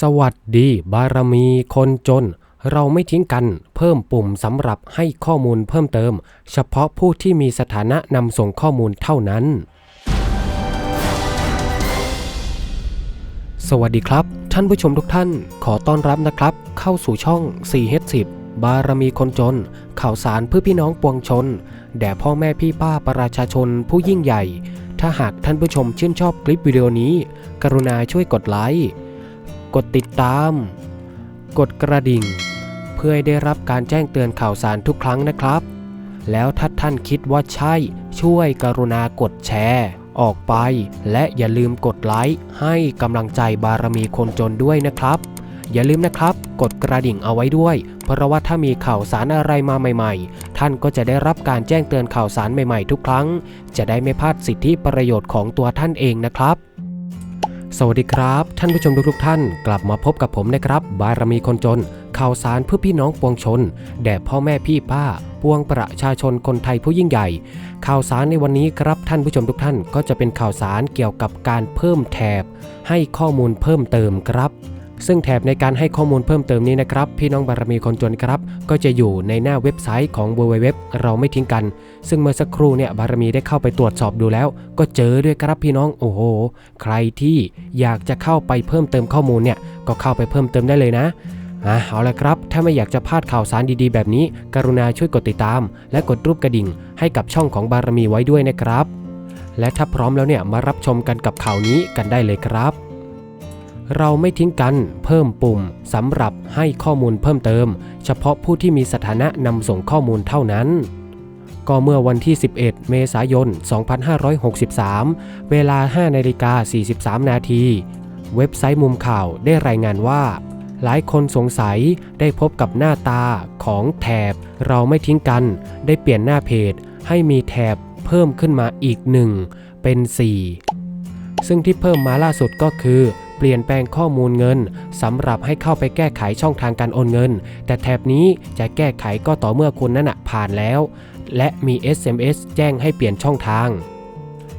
สวัสดีบารมีคนจน เราไม่ทิ้งกัน เพิ่มปุ่มสำหรับให้ข้อมูลเพิ่มเติม เฉพาะผู้ที่มีสถานะนำส่งข้อมูลเท่านั้น สวัสดีครับ ท่านผู้ชมทุกท่าน ขอต้อนรับนะครับ เข้าสู่ช่อง 4H10 บารมีคนจน ข่าวสารเพื่อพี่น้องปวงชน แด่พ่อแม่พี่ป้าประชาชนผู้ยิ่งใหญ่ ถ้าหากท่านผู้ชมชื่นชอบคลิปวิดีโอนี้ กรุณาช่วยกดไลค์ กดติดตาม กดกระดิ่ง เพื่อให้ได้รับการแจ้งเตือนข่าวสารทุกครั้งนะครับ แล้วถ้าท่านคิดว่าใช่ช่วยกรุณากดแชร์ ออกไป และอย่าลืมกดไลค์ให้กำลังใจบารมีคนจนด้วยนะครับ อย่าลืมนะครับ กดกระดิ่งเอาไว้ด้วย เพราะว่าถ้ามีข่าวสารอะไรมาใหม่ ๆ ท่านก็จะได้รับการแจ้งเตือนข่าวสารใหม่ๆ ทุกครั้ง จะได้ไม่พลาดสิทธิประโยชน์ของตัวท่านเองนะครับ สวัสดีครับ ท่านผู้ชมทุกๆท่าน กลับมาพบกับผมนะครับ บารมีคนจน ข่าวสารเพื่อพี่น้องปวงชน แด่พ่อแม่พี่ป้า ปวงประชาชนคนไทยผู้ยิ่งใหญ่ ข่าวสารในวันนี้ครับท่านผู้ชมทุกท่านก็จะเป็นข่าวสารเกี่ยวกับการเพิ่มแถบ ให้ข้อมูลเพิ่มเติมครับ ซึ่งแถบในการให้ข้อมูลเพิ่มเติมนี้นะครับ พี่น้องบารมีคนจนครับ ก็จะอยู่ในหน้าเว็บไซต์ของ www เราไม่ทิ้งกัน ซึ่งเมื่อสักครู่เนี่ยบารมีได้เข้าไปตรวจสอบดูแล้ว ก็เจอด้วยครับพี่น้องโอ้โห ใครที่อยากจะเข้าไปเพิ่มเติมข้อมูลเนี่ยก็เข้าไปเพิ่มเติมได้เลยนะอะเอาละครับ ถ้าไม่อยากจะพลาดข่าวสารดีๆ แบบนี้ กรุณาช่วยกดติดตาม และกดรูปกระดิ่ง ให้กับช่องของบารมีไว้ด้วยนะครับ และถ้าพร้อมแล้วเนี่ยมารับชมกันกับข่าวนี้กันได้เลยครับ เราไม่ทิ้งกันเพิ่มปุ่มสำหรับให้ข้อมูลเพิ่มเติม เฉพาะผู้ที่มีสถานะนำส่งข้อมูลเท่านั้น ก็เมื่อวันที่ 11 เมษายน 2563 เวลา 5นาฬิกา43 นาที เว็บไซต์มุมข่าวได้รายงานว่า หลายคนสงสัยได้พบกับหน้าตาของแถบ เราไม่ทิ้งกัน ได้เปลี่ยนหน้าเพจ ให้มีแถบเพิ่มขึ้นมาอีกหนึ่งเป็น 4 ซึ่งที่เพิ่มมาล่าสุดก็คือ เปลี่ยนแปลงข้อมูลเงินสำหรับให้เข้าไปแก้ไขช่องทางการโอนเงิน แต่แถบนี้จะแก้ไขก็ต่อเมื่อคุณนั้นะผ่านแล้ว และมี SMS แจ้งให้เปลี่ยนช่องทาง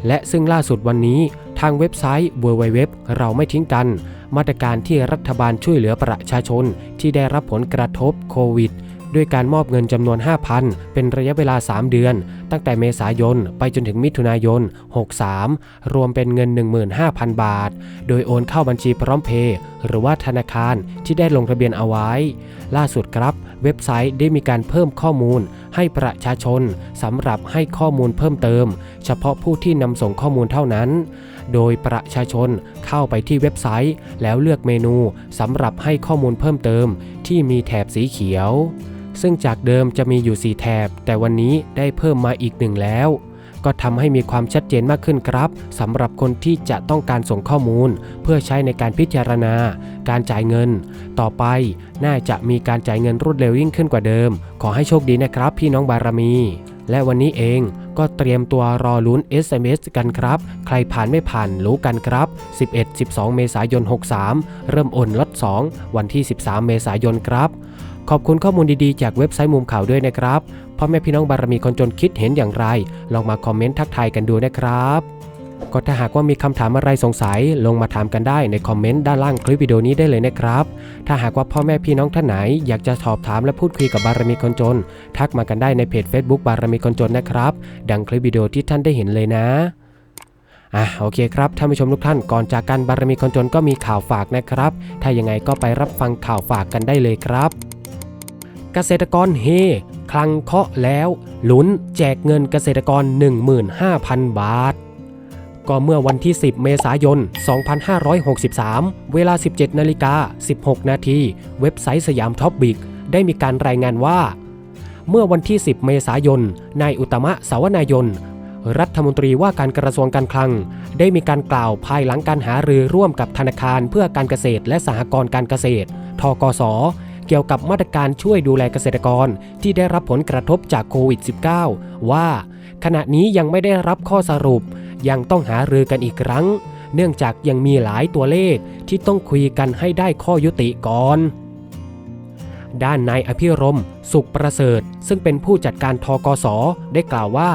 และซึ่งล่าสุดวันนี้ทางเว็บไซต์ www เราไม่ทิ้งกัน มาตรการที่รัฐบาลช่วยเหลือประชาชนที่ได้รับผลกระทบโควิด ด้วยการมอบเงินจำนวน 5,000 เป็นระยะเวลา 3 เดือน ตั้งแต่เมษายนไปจนถึงมิถุนายน 63 รวมเป็นเงิน 15,000 บาท โดยโอนเข้าบัญชีพร้อมเพย์หรือว่าธนาคารที่ได้ลงทะเบียนเอาไว้ ล่าสุดครับ เว็บไซต์ได้มีการเพิ่มข้อมูล ให้ประชาชนสำหรับให้ข้อมูลเพิ่มเติม เฉพาะผู้ที่นำส่งข้อมูลเท่านั้น โดยประชาชนเข้าไปที่เว็บไซต์ แล้วเลือกเมนูสำหรับให้ข้อมูลเพิ่มเติม ที่มีแถบสีเขียว ซึ่งจากเดิมจะมีอยู่ 4 แถบ แต่วันนี้ได้เพิ่มมาอีกหนึ่งแล้ว ก็ทำให้มีความชัดเจนมากขึ้นครับสำหรับคนที่จะต้องการส่งข้อมูล เพื่อใช้ในการพิจารณา การจ่ายเงิน ต่อไปน่าจะมีการจ่ายเงินรวดเร็วยิ่งขึ้นกว่าเดิม ขอให้โชคดีนะครับ พี่น้องบารมีและวันนี้เองก็เตรียมตัวรอลุ้น SMS กันครับ ใครผ่านไม่ผ่านรู้กันครับ 11-12 เมษายน 63 เริ่มโอนล็อต2 วันที่ 13 เมษายนครับ ขอบคุณข้อมูลดีๆ จากเว็บไซต์มุมข่าวด้วยนะครับ พ่อแม่พี่น้องบารมีคนจนคิดเห็นอย่างไร ลองมาคอมเมนต์ทักทายกันดูนะครับ ก็ถ้าหากว่ามีคำถามอะไรสงสัย ลงมาถามกันได้ในคอมเมนต์ด้านล่างคลิปวิดีโอนี้ได้เลยนะครับ ถ้าหากว่าพ่อแม่พี่น้องท่านไหน อยากจะสอบถามและพูดคุยกับบารมีคนจน ทักมากันได้ในเพจ Facebook บารมีคนจนนะครับ ดังคลิปวิดีโอที่ท่านได้เห็นเลยนะอะโอเคครับท่านผู้ชมทุกท่านก่อนจากกันบารมีคนจนก็มีข่าวฝากนะครับ ถ้ายังไงก็ไปรับฟังข่าวฝากกันได้เลยครับ เกษตรกรเฮคลังเคาะแล้วลุ้นแจกเงินเกษตรกร 15,000 บาท ก็เมื่อวันที่ 10 เมษายน 2563 เวลา 17นาฬิกา16 นาทีเว็บไซต์สยามท็อปบิกได้มีการรายงานว่า เมื่อวันที่ 10 เมษายน นายอุตมะสาวนายน รัฐมนตรีว่าการกระทรวงการคลัง ได้มีการกล่าวภายหลังการหารือร่วมกับธนาคารเพื่อการเกษตรและสหกรณ์การเกษตร ทกส เกี่ยวกับมาตรการช่วยดูแลเกษตรกรที่ได้รับผลกระทบจากโควิด -19 ว่า ขณะนี้ยังไม่ได้รับข้อสรุป ยังต้องหารือกันอีกครั้ง เนื่องจากยังมีหลายตัวเลขที่ต้องคุยกันให้ได้ข้อยุติก่อนด้านนายอภิรม สุขประเสริฐ ซึ่งเป็นผู้จัดการทกสได้กล่าวว่า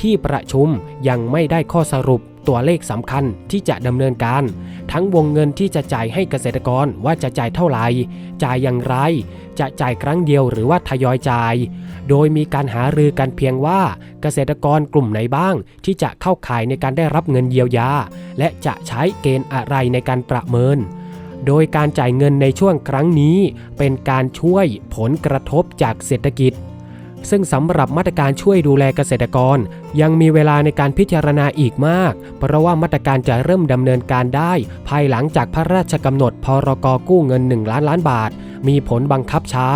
ที่ประชุมยังไม่ได้ข้อสรุป ตัวเลขสำคัญที่จะดำเนินการ ทั้งวงเงินที่จะจ่ายให้เกษตรกรว่าจะจ่ายเท่าไหร่ จ่ายอย่างไร จะจ่ายครั้งเดียวหรือว่าทยอยจ่าย โดยมีการหารือกันเพียงว่าเกษตรกรกลุ่มไหนบ้าง ที่จะเข้าข่ายในการได้รับเงินเยียวยา และจะใช้เกณฑ์อะไรในการประเมินโดยการจ่ายเงินในช่วงครั้งนี้ เป็นการช่วยผลกระทบจากเศรษฐกิจ ซึ่งสำหรับมาตรการช่วยดูแลเกษตรกร ยังมีเวลาในการพิจารณาอีกมาก เพราะว่ามาตรการจะเริ่มดำเนินการได้ ภายหลังจากพระราชกำหนดพรกกู้เงิน 1 ล้านล้านบาท มีผลบังคับใช้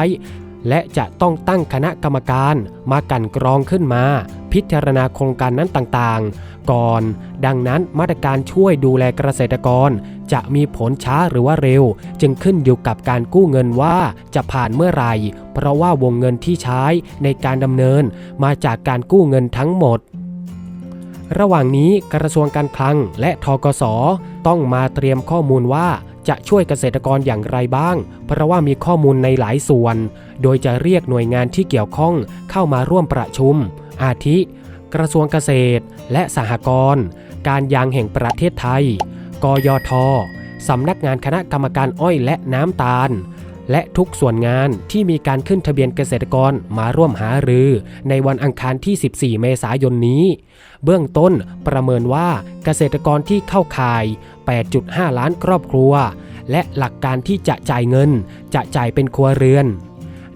และจะต้องตั้งคณะกรรมการมากันกรองขึ้นมา พิจารณาโครงการนั้นต่างๆ ก่อน ดังนั้นมาตรการช่วยดูแลเกษตรกร จะมีผลช้าหรือว่าเร็ว จึงขึ้นอยู่กับการกู้เงินว่าจะผ่านเมื่อไหร่ เพราะว่าวงเงินที่ใช้ในการดำเนินมาจากการกู้เงินทั้งหมด ระหว่างนี้กระทรวงการคลังและทกสต้องมาเตรียมข้อมูลว่า จะช่วยเกษตรกรอย่างไรบ้าง เพราะว่ามีข้อมูลในหลายส่วน โดยจะเรียกหน่วยงานที่เกี่ยวข้องเข้ามาร่วมประชุม อาทิ กระทรวงเกษตร และสหกรณ์ การยางแห่งประเทศไทย กยท สำนักงานคณะกรรมการอ้อยและน้ำตาล และทุกส่วนงานที่มีการขึ้นทะเบียนเกษตรกรมาร่วมหารือ ในวันอังคารที่ 14 เมษายนนี้ เบื้องต้นประเมินว่าเกษตรกรที่เข้าข่าย 8.5 ล้านครอบครัว และหลักการที่จะจ่ายเงิน จะจ่ายเป็นครัวเรือน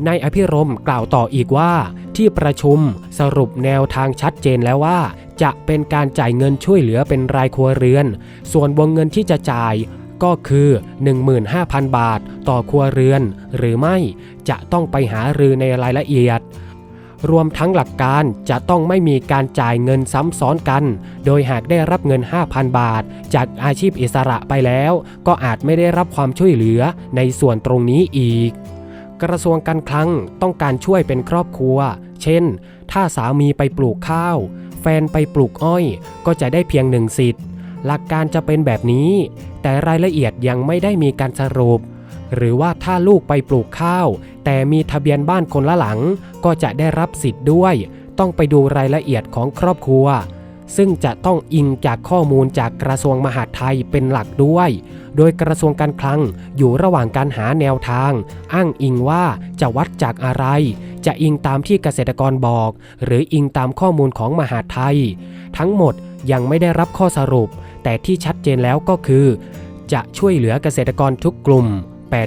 นายอภิรมกล่าวต่ออีกว่า ที่ประชุมสรุปแนวทางชัดเจนแล้วว่า จะเป็นการจ่ายเงินช่วยเหลือเป็นรายครัวเรือน ส่วนวงเงินที่จะจ่าย ก็คือ 15,000 บาท ต่อครัวเรือน หรือไม่จะต้องไปหารือในรายละเอียด รวมทั้งหลักการจะต้องไม่มีการจ่ายเงินซ้ำซ้อนกัน โดยหากได้รับเงิน 5,000 บาท จากอาชีพอิสระไปแล้ว ก็อาจไม่ได้รับความช่วยเหลือในส่วนตรงนี้อีก กระทรวงการคลังต้องการช่วยเป็นครอบครัว เช่น ถ้าสามีไปปลูกข้าว แฟนไปปลูกอ้อย ก็จะได้เพียงหนึ่งสิทธิ์หลักการจะเป็นแบบนี้ แต่รายละเอียดยังไม่ได้มีการสรุป หรือว่าถ้าลูกไปปลูกข้าว แต่มีทะเบียนบ้านคนละหลัง ก็จะได้รับสิทธิ์ด้วย ต้องไปดูรายละเอียดของครอบครัว ซึ่งจะต้องอิงจากข้อมูลจากกระทรวงมหาดไทยเป็นหลักด้วย โดยกระทรวงการคลังอยู่ระหว่างการหาแนวทาง อ้างอิงว่าจะวัดจากอะไร จะอิงตามที่เกษตรกรบอก หรืออิงตามข้อมูลของมหาดไทย ทั้งหมดยังไม่ได้รับข้อสรุป แต่ที่ชัดเจนแล้วก็คือ จะช่วยเหลือเกษตรกรทุกกลุ่ม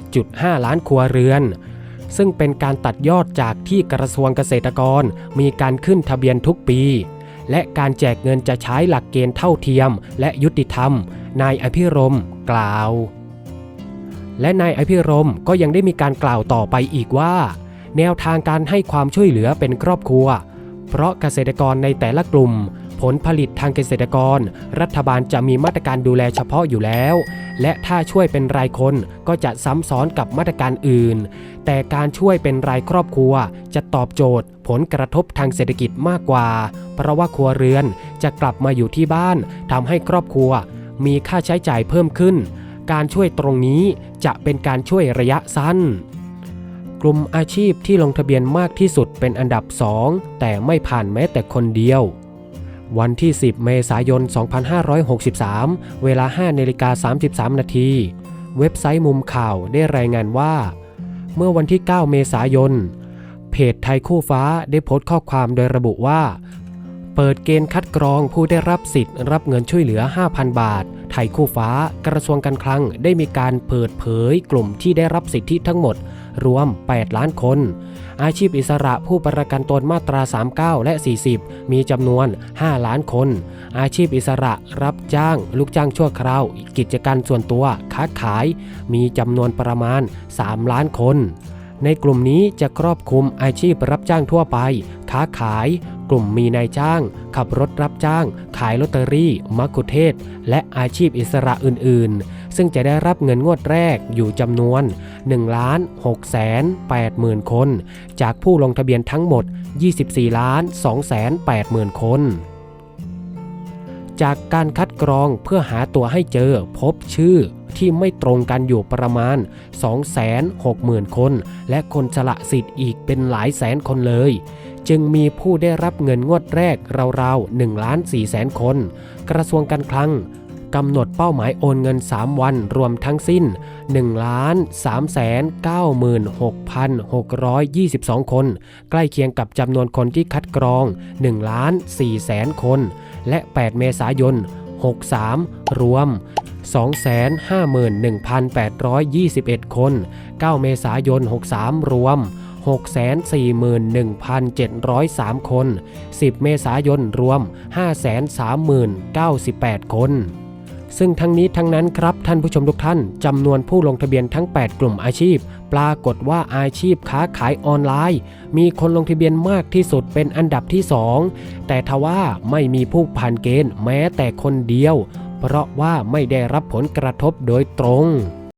8.5 ล้านครัวเรือน ซึ่งเป็นการตัดยอดจากที่กระทรวงเกษตรกรมีการขึ้นทะเบียนทุกปี และการแจกเงินจะใช้หลักเกณฑ์เท่าเทียม และยุติธรรม นายอภิรมกล่าว และนายอภิรมก็ยังได้มีการกล่าวต่อไปอีกว่า แนวทางการให้ความช่วยเหลือเป็นครอบครัว เพราะเกษตรกรในแต่ละกลุ่ม ผลผลิตทางเกษตรกร รัฐบาลจะมีมาตรการดูแลเฉพาะอยู่แล้ว และถ้าช่วยเป็นรายคนก็จะซ้ำซ้อนกับมาตรการอื่น แต่การช่วยเป็นรายครอบครัว จะตอบโจทย์ ผลกระทบทางเศรษฐกิจมากกว่า เพราะว่าครัวเรือนจะกลับมาอยู่ที่บ้านทำให้ครอบครัว มีค่าใช้จ่ายเพิ่มขึ้น การช่วยตรงนี้จะเป็นการช่วยระยะสั้นกลุ่มอาชีพที่ลงทะเบียนมากที่สุดเป็นอันดับ 2 แต่ไม่ผ่านแม้แต่คนเดียว วันที่ 10 เมษายน 2563 เวลา5นาฬิกา33 นาที เว็บไซต์มุมข่าวได้รายงานว่า เมื่อวันที่ 9 เมษายน เพจไทยคู่ฟ้าได้โพสต์ข้อความโดยระบุว่า เปิดเกณฑ์คัดกรองผู้ได้รับสิทธิ์รับเงินช่วยเหลือ 5,000 บาท ไทยคู่ฟ้ากระทรวงการคลังได้มีการเปิดเผยกลุ่มที่ได้รับสิทธิทั้งหมด รวม 8 ล้านคน อาชีพอิสระผู้ประกันตนมาตรา 39 และ 40 มีจำนวน 5 ล้านคน อาชีพอิสระรับจ้าง ลูกจ้างชั่วคราว กิจการส่วนตัว ค้าขาย มีจำนวนประมาณ 3 ล้านคน ในกลุ่มนี้จะครอบคลุมอาชีพรับจ้างทั่วไป ค้าขาย กลุ่มมีนายจ้าง ขับรถรับจ้าง ขายลอตเตอรี่มัคคุเทศ และอาชีพอิสระอื่น ๆ ซึ่งจะได้รับเงินงวดแรกอยู่จำนวน 1ล้าน6แสน8หมื่นคน จากผู้ลงทะเบียนทั้งหมด 24ล้าน2แสน8หมื่นคน จากการคัดกรองเพื่อหาตัวให้เจอพบชื่อที่ไม่ตรงกันอยู่ประมาณ 260,000 คน และคนสละสิทธิ์อีกเป็นหลายแสนคนเลย จึงมีผู้ได้รับเงินงวดแรกราวๆ1ล้าน4แสนคน กระทรวงการคลัง กำหนดเป้าหมายโอนเงิน 3 วันรวมทั้งสิ้น 1 3 96,622 คน ใกล้เคียงกับจำนวนคนที่คัดกรอง1ล้าน4แสนคน และ 8 เมษายน 63 รวม 251,821 คน 9 เมษายน 63 รวม641,703 คน 10 เมษายน รวม 530,098 คน ซึ่งทั้งนี้ทั้งนั้นครับท่านผู้ชมทุกท่านจำนวนผู้ลงทะเบียนทั้ง 8 กลุ่มอาชีพ ปรากฏว่าอาชีพค้าขายออนไลน์ มีคนลงทะเบียนมากที่สุดเป็นอันดับที่ 2 แต่ทว่าไม่มีผู้ผ่านเกณฑ์แม้แต่คนเดียว เพราะว่าไม่ได้รับผลกระทบโดยตรง